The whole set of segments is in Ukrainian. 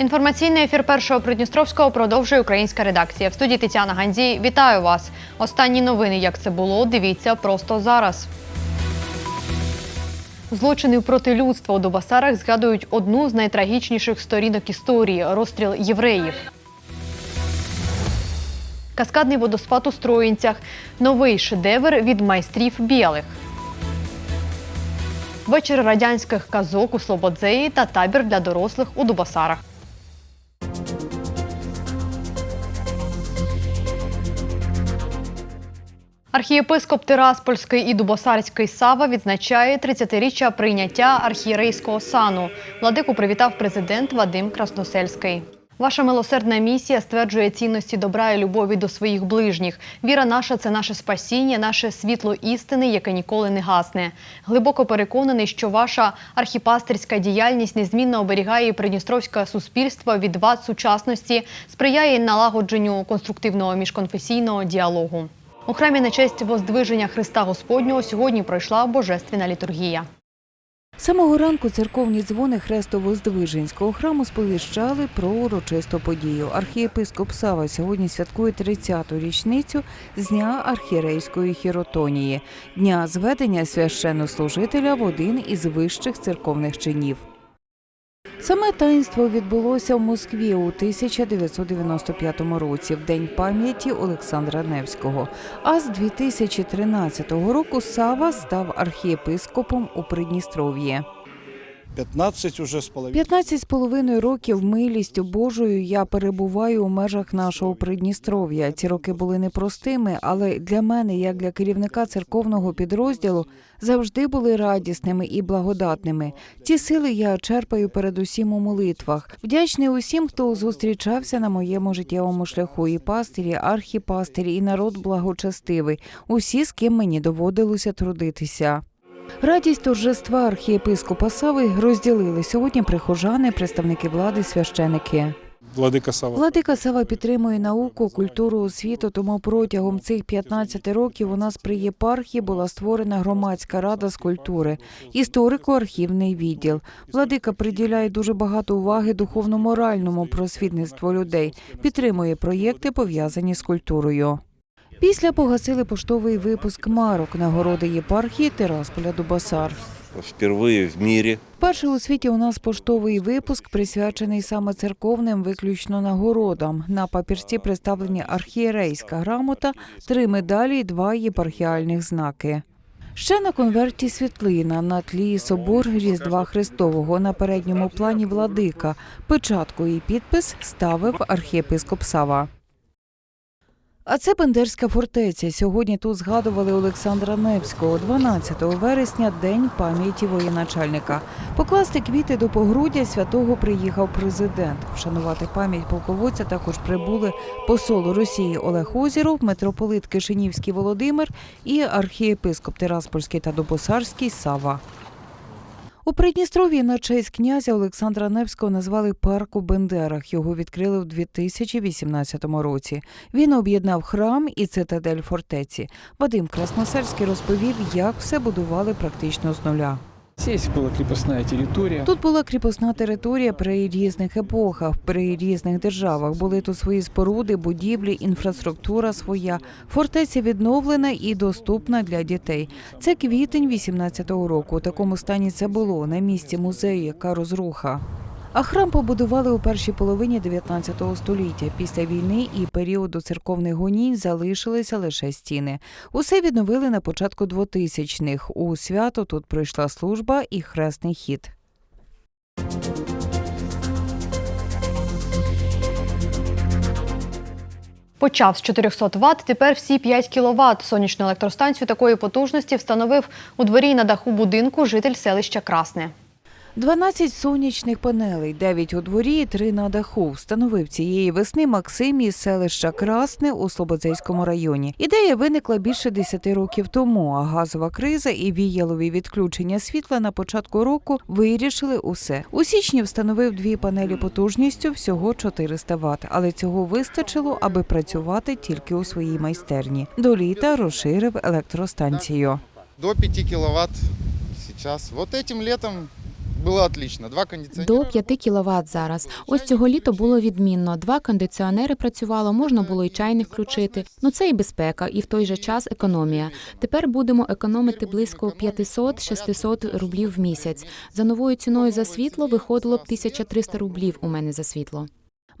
Інформаційний ефір першого Придністровського продовжує українська редакція. В студії Тетяна Гандзій. Вітаю вас. Останні новини, як це було, дивіться просто зараз. Злочини проти людства у Дубасарах згадують одну з найтрагічніших сторінок історії розстріл євреїв. Каскадний водоспад у Строїнцях. Новий шедевр від майстрів білих. Вечір радянських казок у Слободзеї та табір для дорослих у Дубасарах. Архієпископ Тираспольський і Дубосарський Сава відзначає 30-річчя прийняття архієрейського сану. Владику привітав президент Вадим Красносельський. Ваша милосердна місія стверджує цінності добра і любові до своїх ближніх. Віра наша це наше спасіння, наше світло істини, яке ніколи не гасне. Глибоко переконаний, що ваша архіпастерська діяльність незмінно оберігає придністровське суспільство від вад сучасності, сприяє налагодженню конструктивного міжконфесійного діалогу. У храмі на честь воздвиження Христа Господнього сьогодні пройшла божественна літургія. Самого ранку церковні дзвони Хрестово-Здвиженського храму сповіщали про урочисту подію. Архієпископ Сава сьогодні святкує 30-ту річницю з дня архієрейської хіротонії, дня зведення священнослужителя в один із вищих церковних чинів. Саме таїнство відбулося в Москві у 1995 році, в день пам'яті Олександра Невського. А з 2013 року Сава став архієпископом у Придністров'ї. 15 уже з половиною. 15 з половиною років милістю Божою я перебуваю у межах нашого Придністров'я. Ці роки були непростими, але для мене, як для керівника церковного підрозділу, завжди були радісними і благодатними. Ці сили я черпаю передусім у молитвах. Вдячний усім, хто зустрічався на моєму життєвому шляху, і пастирі, архіпастирі, і народ благочестивий, усі, з ким мені доводилося трудитися. Радість торжества архієпископа Сави розділили сьогодні прихожани, представники влади, священики. Владика Сава. Владика Сава підтримує науку, культуру, освіту. Тому протягом цих 15 років у нас при єпархії була створена громадська рада з культури, історико-архівний відділ. Владика приділяє дуже багато уваги духовно-моральному просвітництву людей, підтримує проєкти, пов'язані з культурою. Після погасили поштовий випуск марок нагороди єпархії Терасполя Дубасар. впервые в мире Вперше у світі у нас поштовий випуск присвячений саме церковним виключно нагородам. На папірці представлені архієрейська грамота, три медалі і два єпархіальних знаки. Ще на конверті світлина на тлі собор Різдва Христового на передньому плані владика. Печатку і підпис ставив архієпископ Сава. А це Бендерська фортеця. Сьогодні тут згадували Олександра Невського, 12 вересня, день пам'яті воєначальника. Покласти квіти до погруддя святого приїхав президент. Вшанувати пам'ять полководця також прибули посол Росії Олег Озіров, митрополит Кишинівський Володимир і архієпископ Тираспольський та Добосарський Сава. У Придністрові на честь князя Олександра Невського назвали парк у Бендерах. Його відкрили в 2018 році. Він об'єднав храм і цитадель фортеці. Вадим Красносельський розповів, як все будували практично з нуля. Здесь була кріпосна територія. Тут була кріпосна територія при різних епохах, при різних державах. Були тут свої споруди, будівлі, інфраструктура своя. Фортеця відновлена і доступна для дітей. Це квітень 18-го року. У такому стані це було на місці музею, яка розруха. А храм побудували у першій половині 19 століття. Після війни і періоду церковних гонінь залишилися лише стіни. Усе відновили на початку 2000-х. У свято тут пройшла служба і хресний хід. Почав з 400 Вт, тепер всі 5 кВт. Сонячну електростанцію такої потужності встановив у дворі на даху будинку житель селища Красне. 12 сонячних панелей, 9 у дворі і 3 на даху. Встановив цієї весни Максим із селища Красне у Слободзейському районі. Ідея виникла більше 10 років тому, а газова криза і віялові відключення світла на початку року вирішили усе. У січні встановив дві панелі потужністю всього 400 Вт, але цього вистачило, аби працювати тільки у своїй майстерні. До літа розширив електростанцію. до 5 киловатт сейчас. Вот этим летом Было отлично. Два кондиціонери. До 5 кВт зараз. Ось цього літа було відмінно. Два кондиціонери працювало, можна було і чайник включити. Ну це і безпека, і в той же час економія. Тепер будемо економити близько 500-600 рублів в місяць. За новою ціною за світло виходило б 1300 рублів у мене за світло.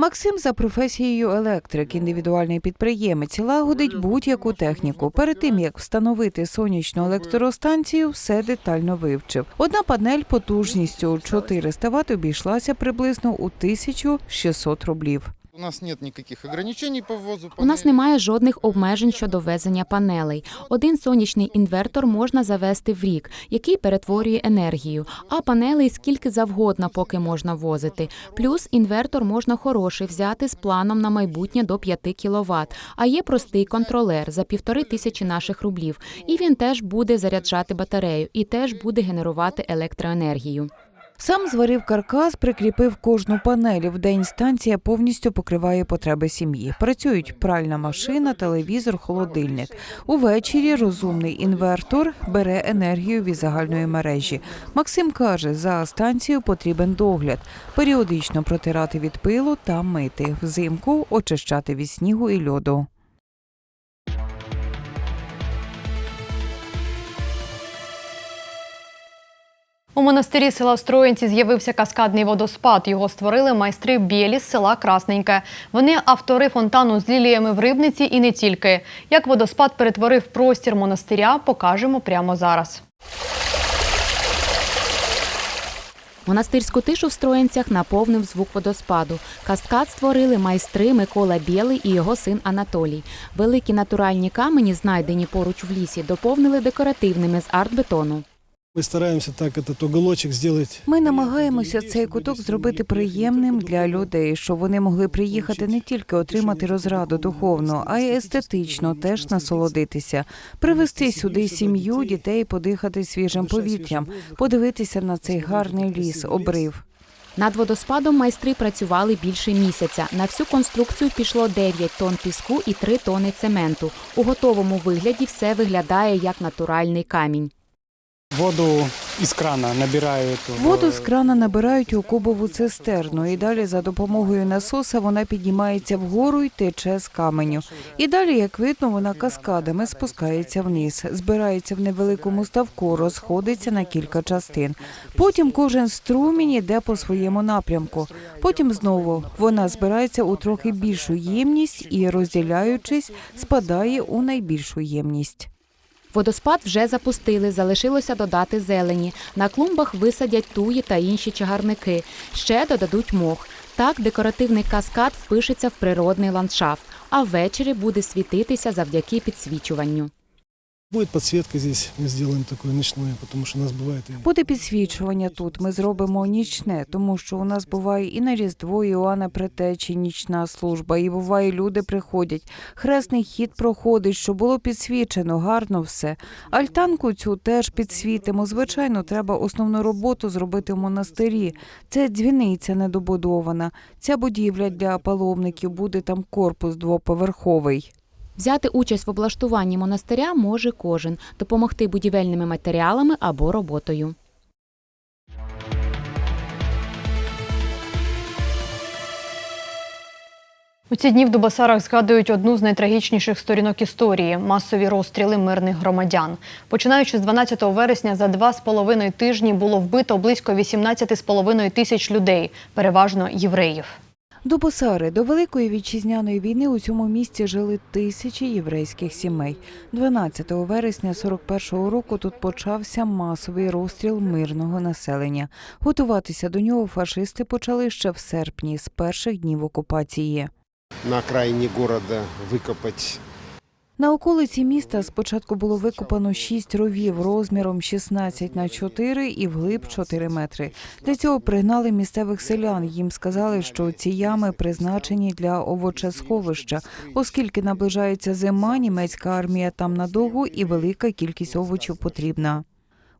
Максим за професією електрик, індивідуальний підприємець, лагодить будь-яку техніку. Перед тим як встановити сонячну електростанцію, все детально вивчив. Одна панель потужністю 400 Вт обійшлася приблизно у 1600 рублів. У нас нет никаких ограничений по ввозу. У нас немає жодних обмежень щодо ввезення панелей. Один сонячний інвертор можна завести в рік, який перетворює енергію, а панелей скільки завгодно, поки можна возити. Плюс інвертор можна хороший взяти з планом на майбутнє до 5 кВт. А є простий контролер за півтори тисячі наших рублів, і він теж буде заряджати батарею і теж буде генерувати електроенергію. Сам зварив каркас, прикріпив кожну панель. В день станція повністю покриває потреби сім'ї. Працюють пральна машина, телевізор, холодильник. Увечері розумний інвертор бере енергію від загальної мережі. Максим каже, за станцією потрібен догляд, періодично протирати від пилу та мити, взимку очищати від снігу і льоду. У монастирі села Строїнці з'явився каскадний водоспад. Його створили майстри білі з села Красненьке. Вони автори фонтану з ліліями в Рибниці і не тільки. Як водоспад перетворив простір монастиря, покажемо прямо зараз. Монастирську тишу в Строїнцях наповнив звук водоспаду. Каскад створили майстри Микола Білий і його син Анатолій. Великі натуральні камені, знайдені поруч в лісі, доповнили декоративними з артбетону. Мы стараемся так этот уголочек сделать. Ми намагаємося цей куток зробити приємним для людей, щоб вони могли приїхати не тільки отримати розраду духовну, а й естетично теж насолодитися, привезти сюди сім'ю, дітей, подихати свіжим повітрям, подивитися на цей гарний ліс, обрив. Над водоспадом майстри працювали більше місяця. На всю конструкцію пішло 9 тонн піску і 3 тони цементу. У готовому вигляді все виглядає як натуральний камінь. Воду из крана набирают. в- Воду з крана набирають у кубову цистерну, і далі за допомогою насоса вона піднімається вгору і тече з каменю. І далі, як видно, вона каскадами спускається вниз, збирається в невеликому ставку, розходиться на кілька частин. Потім кожен струмінь іде по своєму напрямку. Потім знову вона збирається у трохи більшу ємність і, розділяючись, спадає у найбільшу ємність. Водоспад вже запустили, залишилося додати зелені. На клумбах висадять туї та інші чагарники. Ще додадуть мох. Так декоративний каскад впишеться в природний ландшафт, а ввечері буде світитися завдяки підсвічуванню. Будет подсветка здесь, мы сделаем такое ночное, потому что у нас и Буде підсвічування тут. Ми зробимо нічне, тому що у нас буває і на Різдво Іоанна Претечі нічна служба, і буває, люди приходять. Хресний хід проходить, що було підсвічено, гарно все. Альтанку цю теж підсвітимо. Звичайно, треба основну роботу зробити в монастирі. Це дзвіниця недобудована. Ця будівля для паломників буде там корпус двоповерховий. Взяти участь в облаштуванні монастиря може кожен, допомогти будівельними матеріалами або роботою. У ці дні в Дубасарах згадують одну з найтрагічніших сторінок історії масові розстріли мирних громадян. Починаючи з 12 вересня, за два з половиною тижні було вбито близько 18,5 тисяч людей, переважно євреїв. Дубосари до Великої вітчизняної війни у цьому місті жили тисячі єврейських сімей. 12 вересня 41-го року тут почався масовий розстріл мирного населення. Готуватися до нього фашисти почали ще в серпні, з перших днів окупації. на окраине города выкопать На околиці міста спочатку було викопано шість ровів розміром 16 на 4 і вглиб 4 метри. Для цього пригнали місцевих селян. Їм сказали, що ці ями призначені для овочесховища, оскільки наближається зима, німецька армія там надовго і велика кількість овочів потрібна.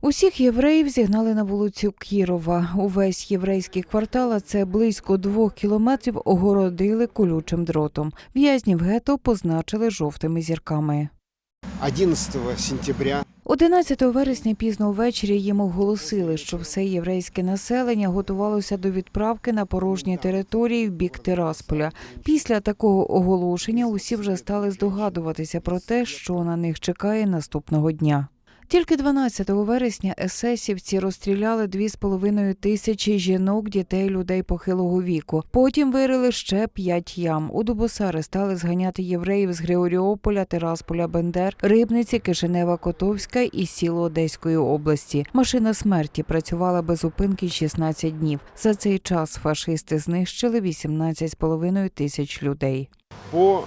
Усіх євреїв зігнали на вулицю Кірова. Увесь єврейський квартал, а це близько двох кілометрів, огородили колючим дротом. В'язнів гетто позначили жовтими зірками. 11 сентября 11 вересня пізно ввечері їм оголосили, що все єврейське населення готувалося до відправки на порожні території в бік Тирасполя. Після такого оголошення усі вже стали здогадуватися про те, що на них чекає наступного дня. Тільки 12 вересня есесівці розстріляли 2,5 тисячі жінок, дітей, людей похилого віку. Потім вирили ще п'ять ям. У Дубосари стали зганяти євреїв з Григоріополя, Тирасполя, Бендер, Рибниці, Кишинева, Котовська і сіл Одеської області. Машина смерті працювала без зупинки 16 днів. За цей час фашисти знищили 18,5 тисяч людей. По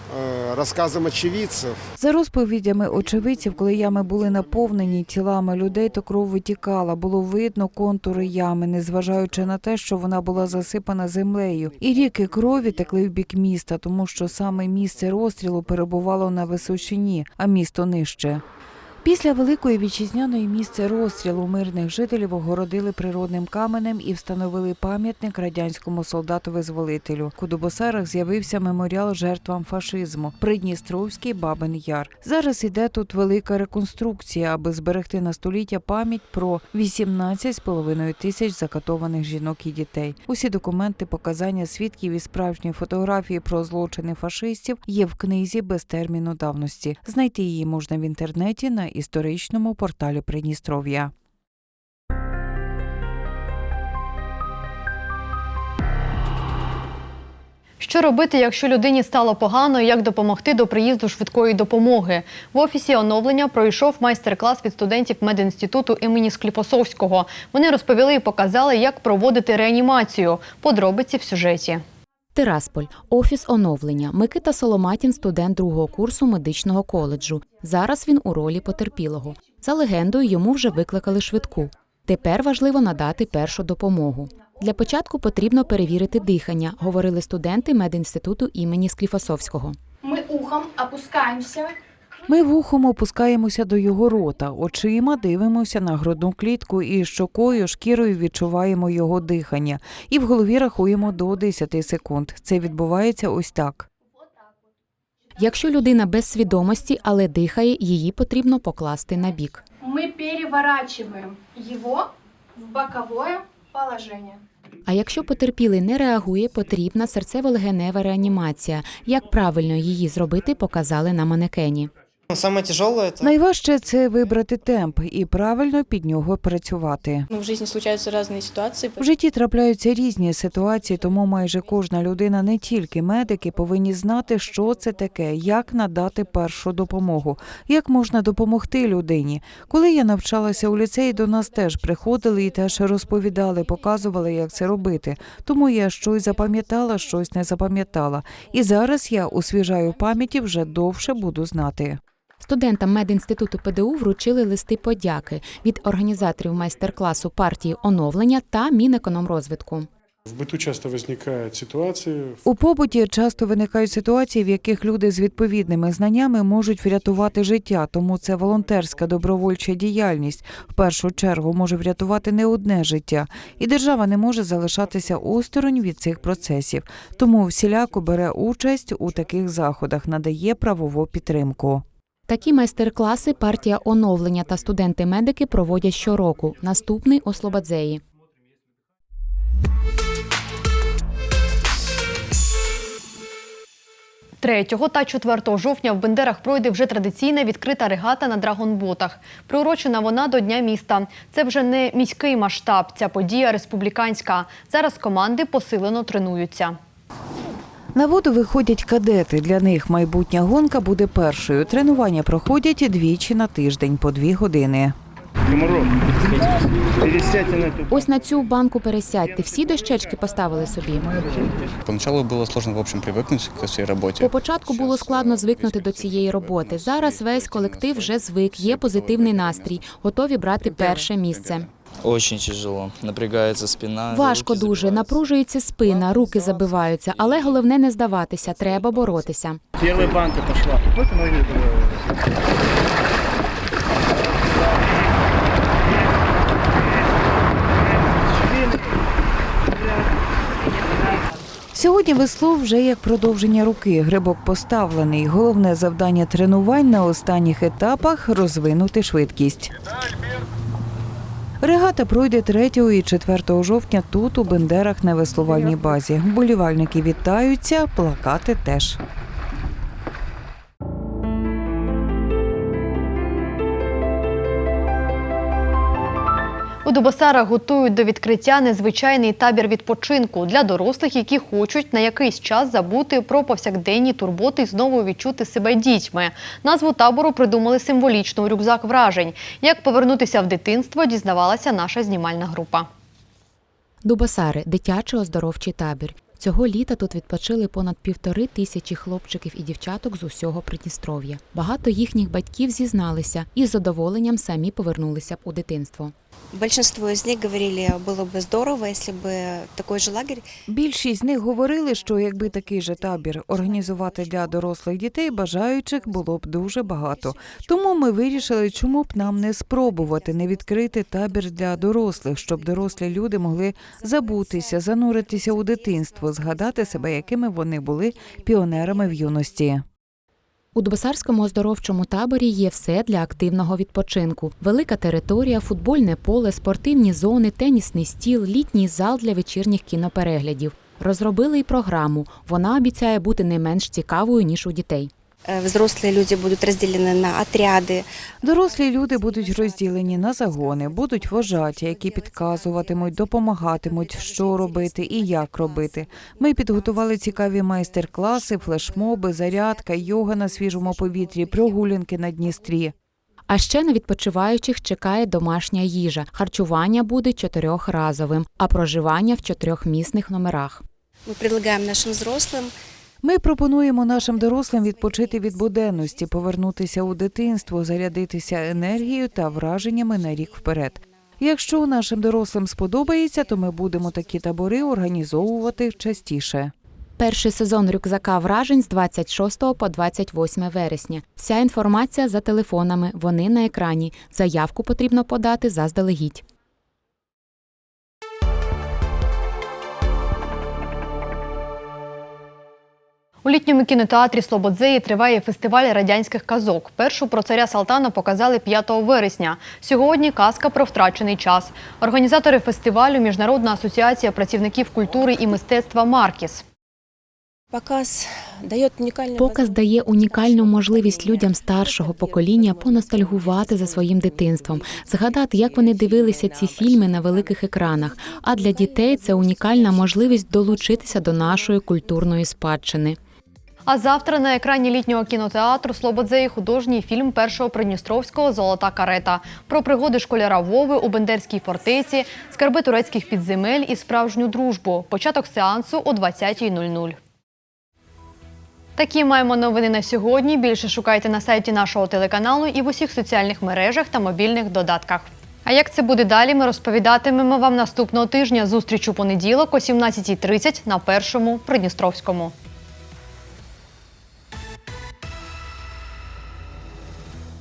розказам очевидців. За розповідями очевидців, коли ями були наповнені тілами людей, то кров витікала. Було видно контури ями, незважаючи на те, що вона була засипана землею. І ріки крові текли в бік міста, тому що саме місце розстрілу перебувало на височині, а місто нижче. Після великої вітчизняної місце розстрілу мирних жителів огородили природним каменем і встановили пам'ятник радянському солдату-визволителю. У Дубосарах з'явився меморіал жертвам фашизму Придністровський Бабин Яр. Зараз іде тут велика реконструкція, аби зберегти на століття пам'ять про 18,5 тисяч закатованих жінок і дітей. Усі документи, показання свідків і справжні фотографії про злочини фашистів є в книзі без терміну давності. Знайти її можна в інтернеті на історичному порталі Придністров'я. Що робити, якщо людині стало погано, і як допомогти до приїзду швидкої допомоги? В офісі оновлення пройшов майстер-клас від студентів медінституту імені Скліфосовського. Вони розповіли і показали, як проводити реанімацію. Подробиці в сюжеті. Тирасполь, офіс оновлення. Микита Соломатін, студент другого курсу медичного коледжу. Зараз він у ролі потерпілого. За легендою, йому вже викликали швидку. Тепер важливо надати першу допомогу. Для початку потрібно перевірити дихання, говорили студенти медінституту імені Скліфосовського. Ми ухом опускаемся. Ми вухом опускаємося до його рота, очима дивимося на грудну клітку і щокою, шкірою відчуваємо його дихання. І в голові рахуємо до 10 секунд. Це відбувається ось так. Якщо людина без свідомості, але дихає, її потрібно покласти на бік. Мы переворачиваем его в боковое положение. А якщо потерпілий не реагує, потрібна серцево-легенева реанімація. Як правильно її зробити, показали на манекені. Самое тяжелое это Найважче це вибрати темп і правильно під нього працювати. Ну, в жизни случаются разные ситуации. В житті трапляються різні ситуації, тому майже кожна людина, не тільки медики, повинні знати, що це таке, як надати першу допомогу, як можна допомогти людині. Коли я навчалася у ліцеї, до нас теж приходили і теж розповідали, показували, як це робити. Тому я щось запам'ятала, щось не запам'ятала. І зараз я освіжаю пам'яті вже довше буду знати. Студентам медінституту ПДУ вручили листи подяки від організаторів майстер-класу партії оновлення та Мінекономрозвитку. В быту часто возникают ситуации, У побуті часто виникають ситуації, в яких люди з відповідними знаннями можуть врятувати життя, тому це волонтерська добровольча діяльність в першу чергу може врятувати не одне життя, і держава не може залишатися осторонь від цих процесів. Тому всіляко бере участь у таких заходах, надає правову підтримку. Такі майстер-класи партія оновлення та студенти-медики проводять щороку. Наступний у Слободзеї. – 3 та 4 жовтня в Бендерах пройде вже традиційна відкрита регата на драгонботах. Приурочена вона до Дня міста. Це вже не міський масштаб, ця подія республіканська. Зараз команди посилено тренуються. На воду виходять кадети. Для них майбутня гонка буде першою. Тренування проходять двічі на тиждень по дві години. Ось на цю банку пересядьте. Всі дощечки поставили собі. Поначалу было сложно, в общем, привыкнуть к своей работе. По початку було складно звикнути до цієї роботи. Зараз весь колектив вже звик, є позитивний настрій, готові брати перше місце. Очень тяжело. Напрягается спина. Важко дуже, напружується спина, руки забиваються, але головне не здаватися, треба боротися. Первая банка пошла. Сьогодні весло вже як продовження руки. Грибок поставлений. Головне завдання тренувань на останніх етапах розвинути швидкість. Регата пройде 3 і 4 жовтня тут, у Бендерах на веслувальній базі. Болівальники вітаються, плакати теж. У готують до відкриття незвичайний табір відпочинку для дорослих, які хочуть на якийсь час забути про повсякденні турботи і знову відчути себе дітьми. Назву табору придумали символічно у рюкзак вражень. Як повернутися в дитинство, дізнавалася наша знімальна група. Дубосари дитячий оздоровчий табір. Цього літа тут відпочили понад півтори тисячі хлопчиків і дівчаток з усього Придністров'я. Багато їхніх батьків зізналися і з задоволенням самі повернулися б у дитинство. Большинство из них говорили, было бы здорово, если бы такой же лагерь Більшість з них говорили, що якби такий же табір організувати для дорослих дітей, бажаючих було б дуже багато. Тому ми вирішили, чому б нам не спробувати не відкрити табір для дорослих, щоб дорослі люди могли забутися, зануритися у дитинство, згадати себе, якими вони були піонерами в юності. У Дубасарському оздоровчому таборі є все для активного відпочинку: велика територія, футбольне поле, спортивні зони, тенісний стіл, літній зал для вечірніх кінопереглядів. Розробили й програму. Вона обіцяє бути не менш цікавою ніж у дітей. э, взрослые люди будут разделены на отряды. Дорослі люди будуть розділені на загони, будуть вожаті, які підказуватимуть, допомагатимуть, що робити і як робити. Ми підготували цікаві майстер-класи, флешмоби, зарядка, йога на свіжому повітрі, прогулянки на Дністрі. А ще на відпочиваючих чекає домашня їжа. Харчування буде чотирьохразовим, а проживання в чотирьохмісних номерах. Мы предлагаем нашим взрослым Ми пропонуємо нашим дорослим відпочити від буденності, повернутися у дитинство, зарядитися енергією та враженнями на рік вперед. Якщо нашим дорослим сподобається, то ми будемо такі табори організовувати частіше. Перший сезон рюкзака вражень з 26 по 28 вересня. Вся інформація за телефонами. Вони на екрані. Заявку потрібно подати заздалегідь. Літньому кінотеатрі Слободзеї триває фестиваль радянських казок. Першу про царя Салтана показали 5 вересня. Сьогодні казка про втрачений час. Організатори фестивалю Міжнародна асоціація працівників культури і мистецтва Маркіс. показ дает уникальную Показ дає унікальну можливість людям старшого покоління поностальгувати за своїм дитинством, згадати, як вони дивилися ці фільми на великих екранах. А для дітей це унікальна можливість долучитися до нашої культурної спадщини. А завтра на екрані літнього кінотеатру Слободзеї художній фільм першого Придністровського Золота карета про пригоди школяра Вови у Бендерській фортеці, скарби турецьких підземель і справжню дружбу. Початок сеансу о 20.00. Такі маємо новини на сьогодні. Більше шукайте на сайті нашого телеканалу і в усіх соціальних мережах та мобільних додатках. А як це буде далі, ми розповідатимемо вам наступного тижня. Зустріч у понеділок о 17.30 на першому Придністровському.